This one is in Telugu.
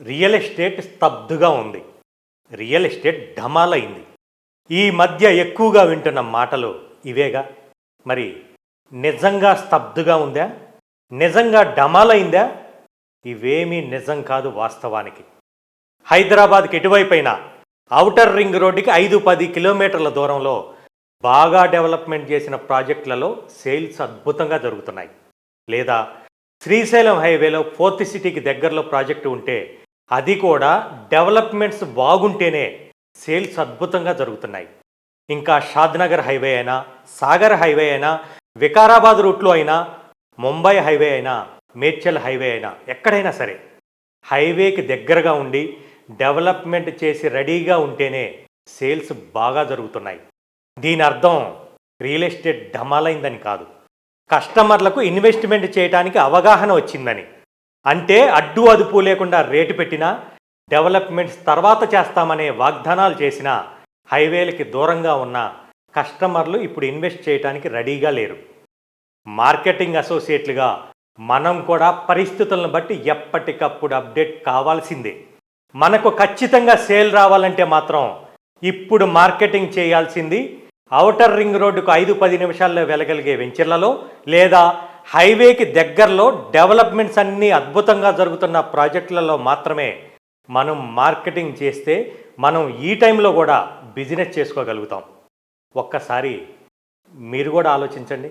రియల్ ఎస్టేట్ స్తబ్దుగా ఉంది. రియల్ ఎస్టేట్ ఢమాలైంది. ఈ మధ్య ఎక్కువగా వింటున్న మాటలు ఇవేగా? మరి నిజంగా స్తబ్దుగా ఉందా? నిజంగా డమాలైందా ఇవేమీ నిజం కాదు వాస్తవానికి. హైదరాబాద్కి ఎటువైపైన ఔటర్ రింగ్ రోడ్డుకి ఐదు పది కిలోమీటర్ల దూరంలో బాగా డెవలప్మెంట్ చేసిన ప్రాజెక్టులలో సేల్స్ అద్భుతంగా జరుగుతున్నాయి. లేదా శ్రీశైలం హైవేలో ఫోర్త్ సిటీకి దగ్గరలో ప్రాజెక్టు ఉంటే అది కూడా డెవలప్మెంట్స్ బాగుంటేనే సేల్స్ అద్భుతంగా జరుగుతున్నాయి. ఇంకా షాద్నగర్ హైవే అయినా సాగర్ హైవే అయినా వికారాబాద్ రూట్లో అయినా ముంబై హైవే అయినా మేడ్చల్ హైవే అయినా ఎక్కడైనా సరే హైవేకి దగ్గరగా ఉండి డెవలప్మెంట్ చేసి రెడీగా ఉంటేనే సేల్స్ బాగా జరుగుతున్నాయి. దీని అర్థం రియల్ ఎస్టేట్ ఢమాలైందని కాదు. కస్టమర్లకు ఇన్వెస్ట్మెంట్ చేయడానికి అవగాహన వచ్చిందని. అంటే అడ్డు అదుపు లేకుండా రేటు పెట్టినా డెవలప్మెంట్స్ తర్వాత చేస్తామనే వాగ్దానాలు చేసిన హైవేలకి దూరంగా ఉన్న కస్టమర్లు ఇప్పుడు ఇన్వెస్ట్ చేయడానికి రెడీగా లేరు. మార్కెటింగ్ అసోసియేట్లుగా మనం కూడా పరిస్థితులను బట్టి ఎప్పటికప్పుడు అప్డేట్ కావాల్సిందే. మనకు ఖచ్చితంగా సేల్ రావాలంటే మాత్రం ఇప్పుడు మార్కెటింగ్ చేయాల్సింది ఔటర్ రింగ్ రోడ్డుకు ఐదు పది నిమిషాల్లో వెళ్ళగలిగే వెంచర్లలో లేదా హైవేకి దగ్గరలో డెవలప్మెంట్స్ అన్నీ అద్భుతంగా జరుగుతున్న ప్రాజెక్టులలో మాత్రమే మనం మార్కెటింగ్ చేస్తే మనం ఈ టైంలో కూడా బిజినెస్ చేసుకోగలుగుతాం. ఒక్కసారి మీరు కూడా ఆలోచించండి.